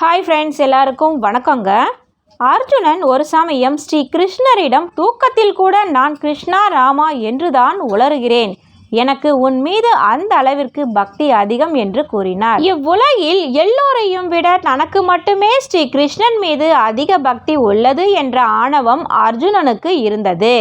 Hi friends எல்லாருக்கும் வணக்கங்க. அர்ஜுனன் ஒரு சமயம் ஸ்ரீ கிருஷ்ணரிடம் தூக்கத்தில் கூட நான் கிருஷ்ணா ராமா என்றுதான் உளறுகிறேன். எனக்கு உன் மீது அந்த அளவிற்கு பக்தி அதிகம் என்று கூறினார். இவ்வுலகில் எல்லோரையும் விட தனக்கு மட்டுமே ஸ்ரீ கிருஷ்ணன் மீது அதிக பக்தி உள்ளது என்ற ஆணவம் அர்ஜுனனுக்கு இருந்தது.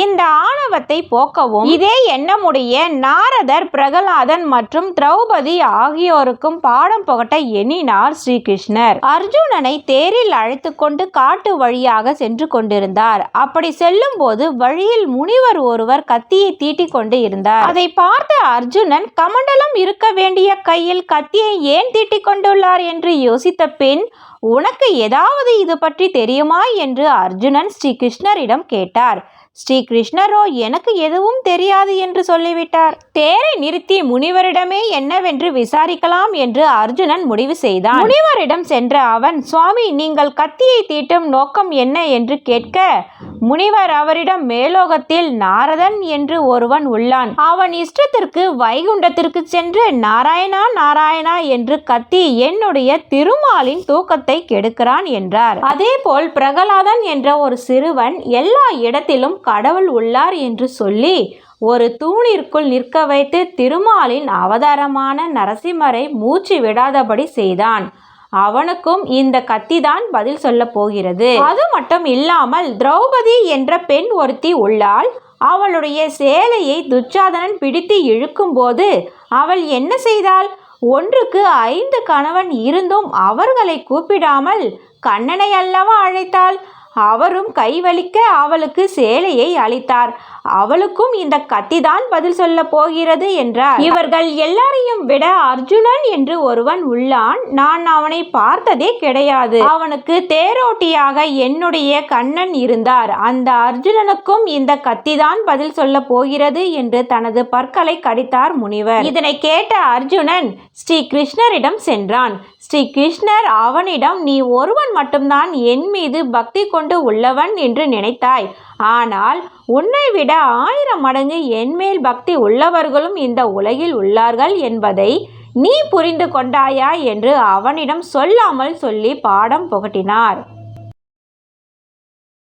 இந்த ஆணவத்தை போக்கவும் இதே எண்ணமுடைய நாரதர் பிரகலாதன் மற்றும் திரௌபதி ஆகியோருக்கும் பாடம் புகட்ட எண்ணினார் ஸ்ரீகிருஷ்ணர். அர்ஜுனனை தேரில் அழைத்து கொண்டு காட்டு வழியாக சென்று கொண்டிருந்தார். அப்படி செல்லும் போது வழியில் முனிவர் ஒருவர் கத்தியை தீட்டிக் கொண்டு இருந்தார். அதை பார்த்த அர்ஜுனன் கமண்டலம் இருக்க வேண்டிய கையில் கத்தியை ஏன் தீட்டிக் கொண்டுள்ளார்? என்று யோசித்த பின் உனக்கு ஏதாவது இது பற்றி தெரியுமா என்று அர்ஜுனன் ஸ்ரீகிருஷ்ணரிடம் கேட்டார். ஸ்ரீகிருஷ்ணரோ எனக்கு எதுவும் தெரியாது என்று சொல்லிவிட்டார். தேரை நிறுத்தி முனிவரிடமே என்னவென்று விசாரிக்கலாம் என்று அர்ஜுனன் முடிவு செய்தான். முனிவரிடம் சென்ற அவன் சுவாமி நீங்கள் கத்தியை தீட்டும் நோக்கம் என்ன? என்று கேட்க முனிவர் அவரிடம் மேலோகத்தில் நாரதன் என்று ஒருவன் உள்ளான். அவன் இஷ்டத்திற்கு வைகுண்டத்திற்கு சென்று நாராயணா நாராயணா என்று கத்தி என்னுடைய திருமாலின் தூக்கத்தை கெடுக்கிறான் என்றார். அதேபோல் பிரகலாதன் என்ற ஒரு சிறுவன் எல்லா இடத்திலும் கடவுள் உள்ளார் என்று சொல்லி ஒரு தூணிற்குள் நிற்க வைத்து திருமாலின் அவதாரமான நரசிம்மரை மூச்சு விடாதபடி செய்தான். அவனுக்கும் இந்த கத்திதான் பதில் சொல்ல போகிறது. அது மட்டும் இல்லாமல் திரௌபதி என்ற பெண் ஒருத்தி உள்ளாள் அவளுடைய சேலையை துச்சாதனன் பிடித்து இழுக்கும்போது அவள் என்ன செய்தாள்? ஒன்றுக்கு ஐந்து கணவன் இருந்தும் அவர்களை கூப்பிடாமல் கண்ணனை அல்லவா அழைத்தாள்? அவரும் கைவலிக்க அவளுக்கு சேலையை அளித்தார். அவளுக்கும் இந்த கத்திதான் பதில் சொல்ல போகிறது என்றார். இவர்கள் எல்லாரையும் விட அர்ஜுனன் என்று ஒருவன் உள்ளான். நான் அவனை பார்த்ததே கிடையாது. அவனுக்கு தேரோட்டியாக என்னுடைய கண்ணன் இருந்தார். அந்த அர்ஜுனனுக்கும் இந்த கத்திதான் பதில் சொல்ல போகிறது என்று தனது பற்களை கடித்தார் முனிவர். இதனை கேட்ட அர்ஜுனன் ஸ்ரீ கிருஷ்ணரிடம் சென்றான். ஸ்ரீ கிருஷ்ணர் அவனிடம் நீ ஒருவன் மட்டும்தான் என் மீது பக்தி கொண்டு உள்ளவன் என்று நினைத்தாய். ஆனால் உன்னை விட ஆயிரம் மடங்கு என்மேல் பக்தி உள்ளவர்களும் இந்த உலகில் உள்ளார்கள் என்பதை நீ புரிந்து கொண்டாயா என்று அவனிடம் சொல்லாமல் சொல்லி பாடம் புகட்டினார்.